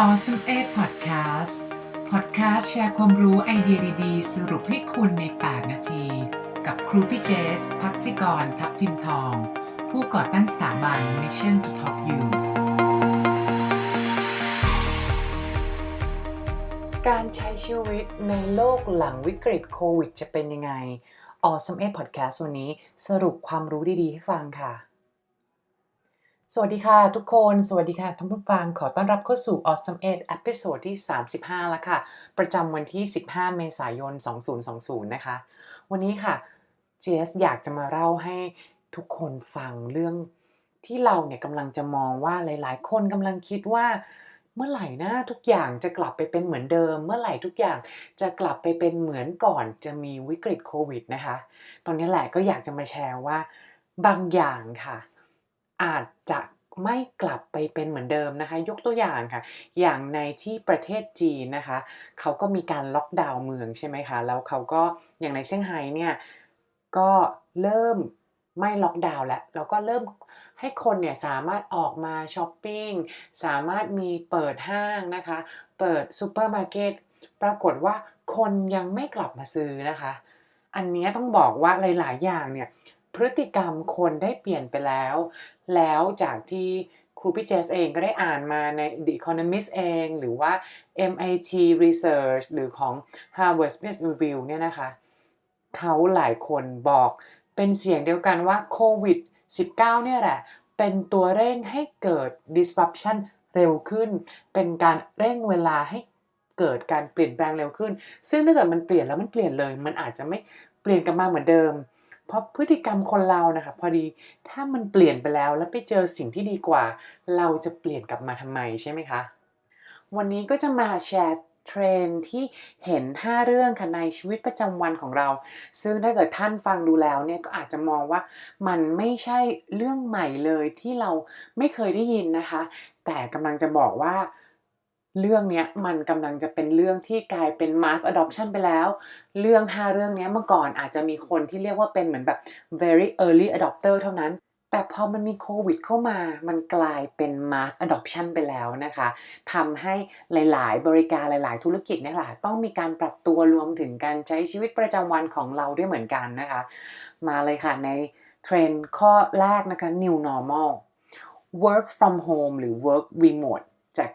Awesome 8 Podcast Podcast แชร์ความรู้ไอเดียดีๆ สรุปให้คุณใน 8 นาที กับครูพี่เจส พักซิกร ทับทิมทอง ผู้ก่อตั้งสถาบัน Mission to Top You การใช้ชีวิตในโลกหลังวิกฤตโควิดจะเป็นยังไง Awesome 8 Podcast วันนี้สรุปความรู้ดีๆ ให้ฟังค่ะ สวัสดีค่ะทุกคน สวัสดีค่ะท่านผู้ฟังขอต้อนรับเข้าสู่ Awesome 8 e p i s o d ที่ 35 แล้วค่ะ ประจำวันที่ 15 เมษายน 2020 นะคะ วันนี้ค่ะเจสอยากจะมาเล่าให้ทุกคนฟังเรื่องที่เราเนี่ยกำลังจะมองว่าหลาย ๆ คนกำลังคิดว่า เมื่อไหร่นะทุกอย่างจะกลับไปเป็นเหมือนเดิม เมื่อไหร่ทุกอย่างจะกลับไปเป็นเหมือนก่อนจะมีวิกฤตโควิดนะคะ ตอนนี้แหละก็อยากจะมาแชร์ว่าบางอย่างค่ะ อาจจะไม่กลับไปเป็นเหมือนเดิมนะคะ ยกตัวอย่างค่ะ อย่างในที่ประเทศจีนนะคะ เขาก็มีการล็อกดาวน์เมืองใช่ไหมคะ แล้วเขาก็อย่างในเซี่ยงไฮ้เนี่ยก็เริ่มไม่ล็อกดาวน์แล้วแล้วก็เริ่มให้คนเนี่ยสามารถออกมาช้อปปิ้งสามารถมีเปิดห้างนะคะ เปิดซูเปอร์มาร์เก็ตปรากฏว่าคนยังไม่กลับมาซื้อนะคะ อันนี้ต้องบอกว่าหลาย ๆ อย่างเนี่ย พฤติกรรมคนได้เปลี่ยนไปแล้ว แล้วจากที่ครูพี่เจสเองก็ได้อ่านมาใน The Economist เอง หรือว่า MIT Research หรือของ Harvard Business Review เนี่ยนะคะ เขาหลายคนบอกเป็นเสียงเดียวกันว่าโควิด 19 เนี่ยแหละ เป็นตัวเร่งให้เกิด disruption เร็วขึ้น เป็นการเร่งเวลาให้เกิดการเปลี่ยนแปลงเร็วขึ้น ซึ่งถ้าเกิดมันเปลี่ยนแล้วมันเปลี่ยนเลย มันอาจจะไม่เปลี่ยนกลับมาเหมือนเดิม เพราะพฤติกรรมคนเรานะคะพอดีถ้ามันเปลี่ยนไปแล้วแล้วไปเจอสิ่งที่ดีกว่า เราจะเปลี่ยนกลับมาทำไมใช่ไหมคะ วันนี้ก็จะมาแชร์เทรนที่เห็น 5 เรื่องค่ะในชีวิตประจำวันของเรา ซึ่งถ้าเกิดท่านฟังดูแล้วเนี่ยก็อาจจะมองว่ามันไม่ใช่เรื่องใหม่เลยที่เราไม่เคยได้ยินนะคะ แต่กำลังจะบอกว่า เรื่องเนี้ยมันกำลังจะเป็นเรื่องที่กลายเป็น mass adoption ไปแล้ว เรื่อง 5 เรื่องนี้เมื่อก่อนอาจจะมีคนที่เรียกว่าเป็นเหมือนแบบ very early adopter เท่านั้น แต่พอมันมีโควิดเข้ามา มันกลายเป็น mass adoption ไปแล้วนะคะทำให้หลาย ๆ บริการหลาย ๆ ธุรกิจเนี่ยแหละต้องมีการปรับตัวรวมถึงการใช้ชีวิตประจำวันของเราด้วยเหมือนกันนะคะ มาเลยค่ะในเทรนด์ข้อแรกนะคะ new normal work from home หรือ work remote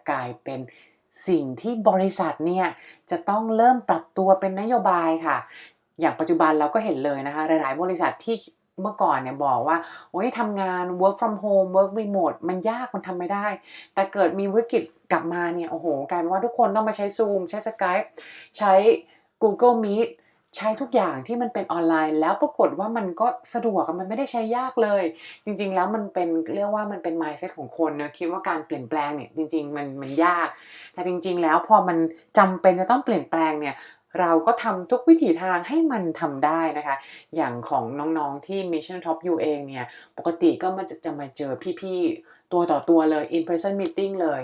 กลายเป็นสิ่งที่บริษัทเนี่ยจะต้องเริ่มปรับตัวเป็นนโยบายค่ะ อย่างปัจจุบันเราก็เห็นเลยนะคะ หลาย ๆ บริษัทที่เมื่อก่อนเนี่ยบอกว่า โอ้ยทำงาน work from home work remote มันยากมันทำไม่ได้ แต่เกิดมีวิกฤตกลับมาเนี่ย โอ้โห กลายเป็นว่าทุกคนต้องมาใช้ Zoom ใช้ Skype ใช้ Google Meet ใช้ทุกอย่างที่มันเป็นออนไลน์ แล้วปรากฏว่ามันก็สะดวกมันไม่ได้ใช้ยากเลย จริง ๆ แล้วมันเป็นเรียกว่ามันเป็น mindset ของคนนะคิดว่าการเปลี่ยนแปลงเนี่ยจริง ๆ มันมันยาก แต่จริง ๆ แล้วพอมันจำเป็นจะต้องเปลี่ยนแปลงเนี่ยเราก็ทำทุกวิถีทางให้มันทำได้นะคะ อย่างของน้องๆที่ Mission Top U เองเนี่ย ปกติก็มันจะจะมาเจอพี่ๆ ตัวต่อตัวเลย in person meeting เลย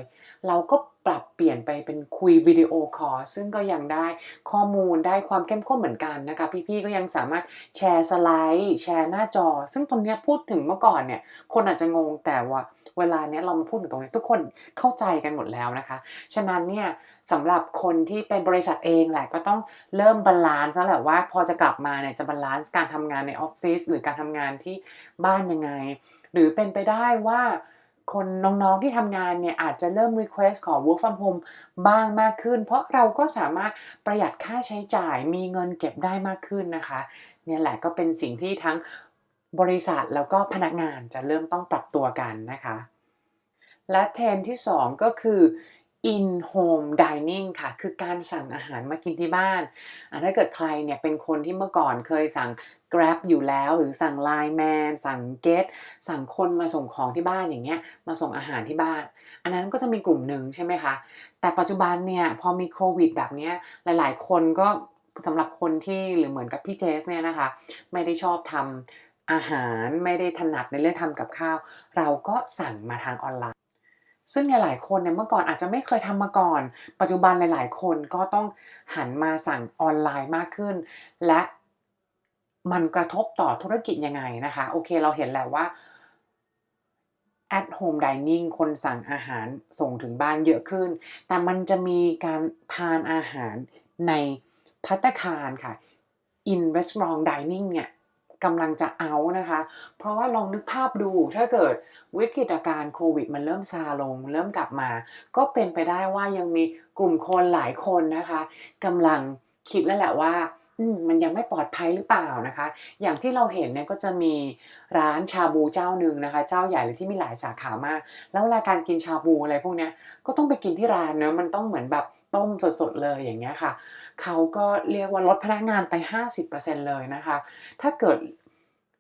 เราก็ ปรับเปลี่ยนไปเป็นคุยวิดีโอคอลซึ่งก็ยังได้ข้อมูลได้ความเข้มข้นเหมือนกันนะคะ พี่ๆก็ยังสามารถแชร์สไลด์แชร์หน้าจอ ซึ่งตรงเนี้ยพูดถึงเมื่อก่อนเนี่ยคนอาจจะงงแต่ว่าเวลาเนี้ยเรามาพูดถึงตรงนี้ทุกคนเข้าใจกันหมดแล้วนะคะ ฉะนั้นเนี่ยสำหรับคนที่เป็นบริษัทเองแหละก็ต้องเริ่มบาลานซ์แล้วแหละว่าพอจะกลับมาเนี่ยจะบาลานซ์การทำงานในออฟฟิศหรือการทำงานที่บ้านยังไง หรือเป็นไปได้ว่า คนน้องๆที่ทำงานเนี่ยอาจจะเริ่ม request ขอ work from home บ้างมากขึ้น เพราะเราก็สามารถประหยัดค่าใช้จ่ายมีเงินเก็บได้มากขึ้นนะคะ เนี่ยแหละก็เป็นสิ่งที่ทั้งบริษัทแล้วก็พนักงานจะเริ่มต้องปรับตัวกันนะคะ และเทรนที่ 2 ก็คือ in home dining ค่ะ คือการสั่งอาหารมากินที่บ้าน ถ้าเกิดใครเนี่ยเป็นคนที่เมื่อก่อนเคยสั่ง Grab อยู่แล้ว หรือสั่ง Line Man สั่ง Get สั่งคนมาส่งของที่บ้านอย่างเงี้ย มาส่งอาหารที่บ้าน อันนั้นก็จะมีกลุ่มหนึ่งใช่ไหมคะ แต่ปัจจุบันเนี่ยพอมีโควิดแบบเนี้ยหลายๆ คนก็สำหรับคนที่หรือเหมือนกับพี่เจสเนี่ยนะคะ ไม่ได้ชอบทำอาหารไม่ได้ถนัดในเรื่องทำกับข้าว เราก็สั่งมาทางออนไลน์ ซึ่งหลาย ๆ คนเนี่ยเมื่อก่อนอาจจะไม่เคยทำมาก่อน ปัจจุบันหลาย ๆ คนก็ต้องหันมาสั่งออนไลน์มากขึ้น และมันกระทบต่อธุรกิจยังไงนะคะ โอเคเราเห็นแล้วว่า at home dining คนสั่งอาหารส่งถึงบ้านเยอะขึ้น แต่มันจะมีการทานอาหารในพัตคารค่ะ in restaurant dining เนี่ย กำลังจะเอานะคะ เพราะว่าลองนึกภาพดูถ้าเกิดวิกฤตการณ์โควิด มันเริ่มซาลง เริ่มกลับมา ก็เป็นไปได้ว่ายังมีกลุ่มคนหลายคนนะคะกำลังคิดแล้วแหละว่ามมันยังไม่ปลอดภัยหรือเปล่านะคะ อย่างที่เราเห็นเนี่ยก็จะมีร้านชาบูเจ้าหนึ่งนะคะ เจ้าใหญ่เลยที่มีหลายสาขามาก แล้วเวลาการกินชาบูอะไรพวกเนี้ยก็ต้องไปกินที่ร้านเนอะมันต้องเหมือนแบบ ต้มสดๆเลยอย่างเงี้ยค่ะ เขาก็เรียกว่าลดพนักงานไป 50%เลยนะคะ ถ้าเกิด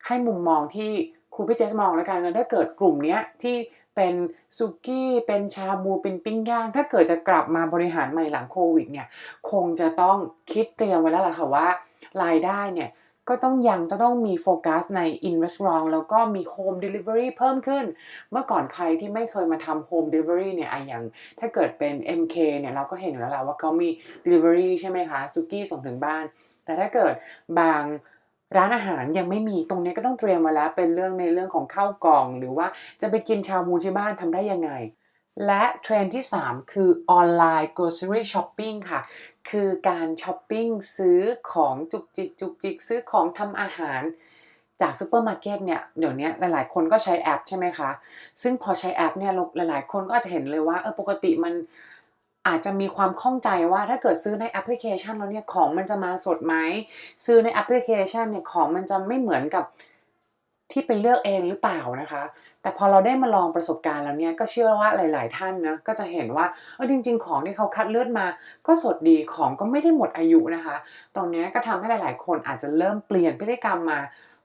ให้มุมมองที่ครูพี่เจสมองแล้วกันถ้าเกิดกลุ่มเนี้ยที่เป็นซุกี้ เป็นชาบู เป็นปิ้งย่าง ถ้าเกิดจะกลับมาบริหารใหม่หลังโควิดเนี่ย คงจะต้องคิดเตรียมไว้แล้วล่ะค่ะว่ารายได้เนี่ย ก็ต้องยังต้องมีโฟกัสใน in restaurant แล้วก็มี home delivery เพิ่มขึ้น เมื่อก่อนใครที่ไม่เคยมาทำ home delivery เนี่ยไออย่างถ้าเกิดเป็น MK เนี่ยเราก็เห็นแล้วแหละว่าเขามี delivery ใช่ไหมคะซุกี้ส่งถึงบ้าน แต่ถ้าเกิดบางร้านอาหารยังไม่มีตรงนี้ก็ต้องเตรียมมาแล้วเป็นเรื่องในเรื่องของข้าวกล่อง หรือว่าจะไปกินชาบูที่บ้านทำได้ยังไง และเทรนที่ 3 คือออนไลน์ grocery shopping ค่ะ คือการช้อปปิ้งซื้อของจุกจิกจุกจิกซื้อของทำอาหาร จากซูเปอร์มาร์เก็ตเนี่ยเดี๋ยวนี้หลาย ๆ คนก็ใช้แอปใช่ไหมคะ ซึ่งพอใช้แอปเนี่ยหลาย ๆ คนก็จจะเห็นเลยว่าเออปกติมันอาจจะมีความข้องใจว่าถ้าเกิดซื้อในแอปพลิเคชันแล้วเนี่ยของมันจะมาสดไหมซื้อในแอปพลิเคชันเนี่ยของมันจะไม่เหมือนกับ ที่ไปเลือกเองหรือเปล่านะคะ แต่พอเราได้มาลองประสบการณ์แล้วเนี่ยก็เชื่อว่าหลาย ๆ ท่านนะก็จะเห็นว่าเออจริง ๆ ของที่เขาคัดเลือกมา ก็สดดีของก็ไม่ได้หมดอายุนะคะ ตรงนี้ก็ทำให้หลาย ๆ คนอาจจะเริ่มเปลี่ยนพฤติกรรมมา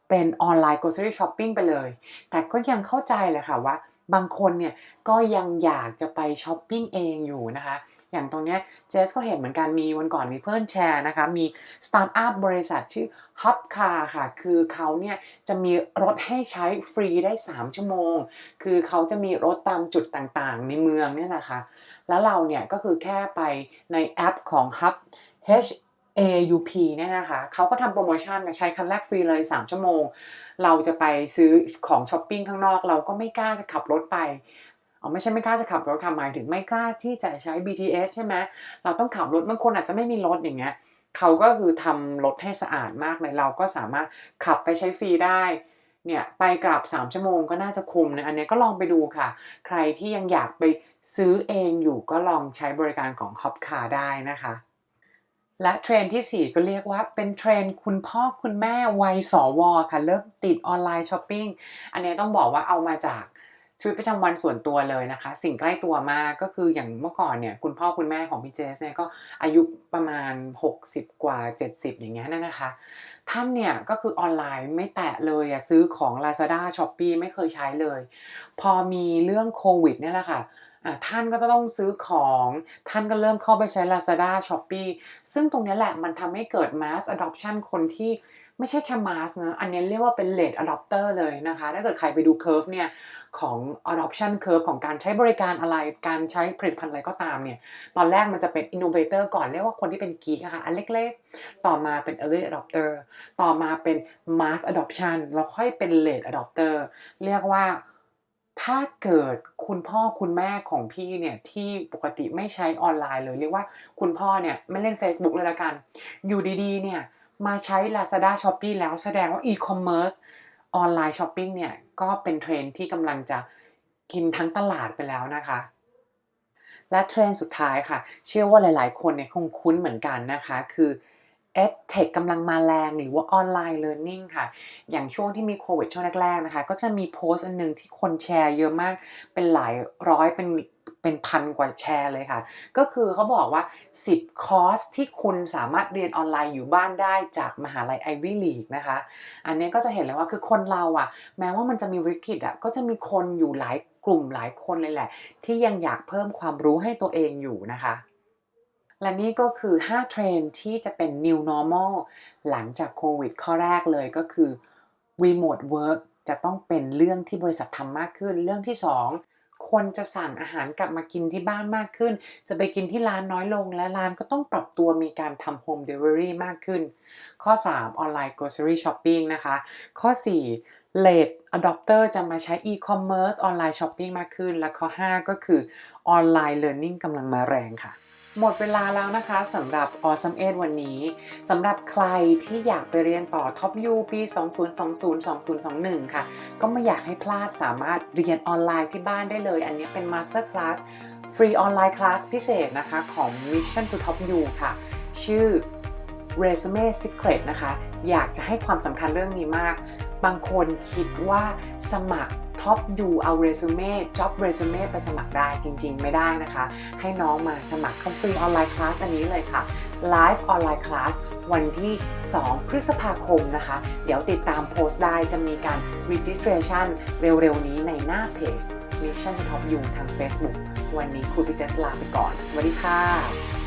เป็นออนไลน์ grocery shopping ไปเลย แต่ก็ยังเข้าใจแหละค่ะว่าบางคนเนี่ยก็ยังอยากจะไปช้อปปิ้งเองอยู่นะคะ อย่างตรงเนี้ยเจสก็เห็นเหมือนกันมีวันก่อนมีเพื่อนแชร์นะคะ มีสตาร์ทอัพบริษัทชื่อ Hub Car ค่ะ คือเขาเนี่ยจะมีรถให้ใช้ฟรีได้ 3 ชั่วโมง คือเขาจะมีรถตามจุดต่างๆ ในเมืองเนี่ยนะคะ แล้วเราเนี่ยก็คือแค่ไปในแอปของ Hub H AUP เนี่ยนะคะเขาก็ทำโปรโมชั่นใช้คันแรกฟรีเลย 3 ชั่วโมง เราจะไปซื้อของช้อปปิ้งข้างนอก เราก็ไม่กล้าจะขับรถไป อ๋อไม่ใช่ไม่กล้าจะขับรถค่ะหมายถึงไม่กล้าที่จะใช้ BTS ใช่ไหมเราต้องขับรถบางคนอาจจะไม่มีรถอย่างเงี้ยเขาก็คือทำรถให้สะอาดมากเลยเราก็สามารถขับไปใช้ฟรีได้เนี่ยไปกลับ 3 ชั่วโมงก็น่าจะคุ้มนะอันนี้ก็ลองไปดูค่ะ ใครที่ยังอยากไปซื้อเองอยู่ก็ลองใช้บริการของ Hop Car ได้นะคะ และเทรนที่ 4 ก็เรียกว่าเป็นเทรนคุณพ่อคุณแม่วัยสวค่ะ เริ่มติดออนไลน์ช้อปปิ้งอันนี้ต้องบอกว่าเอามาจาก ชีวิตประจำวันส่วนตัวเลยนะคะ สิ่งใกล้ตัวมากก็คืออย่างเมื่อก่อนเนี่ยคุณพ่อคุณแม่ของพี่เจสเนี่ยก็อายุประมาณ 60 กว่า 70 อย่างเงี้ยนะคะ ท่านเนี่ยก็คือออนไลน์ไม่แตะเลยอะซื้อของ Lazada s h o p e e ไม่เคยใช้เลย พอมีเรื่องโควิดเนี่ยแหละค่ะอะท่านก็จะต้องซื้อของ ท่านก็เริ่มเข้าไปใช้ Lazada s h o p e e ซึ่งตรงนี้แหละมันทำให้เกิด mass adoption คนที่ ไม่ใช่แค่ mass นะอันนี้เรียกว่าเป็น late adopter เลยนะคะ ถ้าเกิดใครไปดู curve เนี่ยของ adoption curve ของการใช้บริการอะไร การใช้ผลิตภัณฑ์อะไรก็ตามเนี่ย ตอนแรกมันจะเป็น innovator ก่อนเรียกว่าคนที่เป็น geek อะค่ะอันเล็กๆ ต่อมาเป็น early adopter ต่อมาเป็น mass adoption แล้วค่อยเป็น late adopter เรียกว่าถ้าเกิดคุณพ่อคุณแม่ของพี่เนี่ย ที่ปกติไม่ใช้ออนไลน์เลย เรียกว่าคุณพ่อเนี่ย ไม่เล่น Facebook เลยละกัน อยู่ดีๆเนี่ย มาใช้ Lazada s h o p e e แล้วแสดงว่า e-commerce ออนไลน์ช้อปปิ้งเนี่ย ก็เป็นเทรนที่กำลังจะกินทั้งตลาดไปแล้วนะคะ และเทรนสุดท้ายค่ะ เชื่อว่าหลายๆ คนเนี่ยคงคุ้นเหมือนกันนะคะ คือ EdTech กำลังมาแรงหรือว่าออนไลน์ Learning ค่ะ อย่างช่วงที่มีโควิดช่วงแรกๆนะคะ ก็จะมีโพสต์อันหนึงที่คนแชร์เยอะมากเป็นหลายร้อยเป็น เป็นพันกว่าแชร์เลยค่ะ ก็คือเขาบอกว่า 10 คอร์สที่คุณสามารถเรียนออนไลน์อยู่บ้านได้จากมหาลัย Ivy League นะคะ อันนี้ก็จะเห็นเลยว่าคือคนเราอะแม้ว่ามันจะมีวิกฤตอะก็จะมีคนอยู่หลายกลุ่มหลายคนเลยแหละ ที่ยังอยากเพิ่มความรู้ให้ตัวเองอยู่นะคะและนี่ก็คือ 5 เทรนด์ที่จะเป็น new normal หลังจากโควิด ข้อแรกเลยก็คือ remote work จะต้องเป็นเรื่องที่บริษัททำมากขึ้น เรื่องที่ 2 คนจะสั่งอาหารกลับมากินที่บ้านมากขึ้น จะไปกินที่ร้านน้อยลง และร้านก็ต้องปรับตัวมีการทำโฮมเดลิเวอรี่มากขึ้น ข้อ 3 ออนไลน์ grocery shopping นะคะ ข้อ 4 late adopter จะมาใช้ e-commerce ออนไลน์ช้อปปิ้งมากขึ้น และข้อ 5 ก็คือออนไลน์ learning กำลังมาแรงค่ะ หมดเวลาแล้วนะคะสำหรับ Awesome 8วันนี้สำหรับใครที่อยากไปเรียนต่อ Top U ปี 2020-2021 ค่ะ ก็ไม่อยากให้พลาดสามารถเรียนออนไลน์ที่บ้านได้เลย อันนี้เป็น Master Class ฟรีออนไลน์คลาสพิเศษนะคะของ Mission to Top U ค่ะ ชื่อ Resume Secret นะคะ อยากจะให้ความสำคัญเรื่องนี้มาก บางคนคิดว่าสมัคร Top U เอา Resume Job Resume ไปสมัครได้จริง ๆ ไม่ได้นะคะ ให้น้องมาสมัครเข้าฟรีออนไลน์คลาสอันนี้เลยค่ะ Live ออนไลน์คลาสวันที่ 2 พฤษภาคมนะคะ เดี๋ยวติดตามโพสต์ได้จะมีการ registration เร็วๆ นี้ในหน้าเพจ Mission to Top U ทาง Facebook วันนี้ครูพิเจสลาไปก่อน สวัสดีค่ะ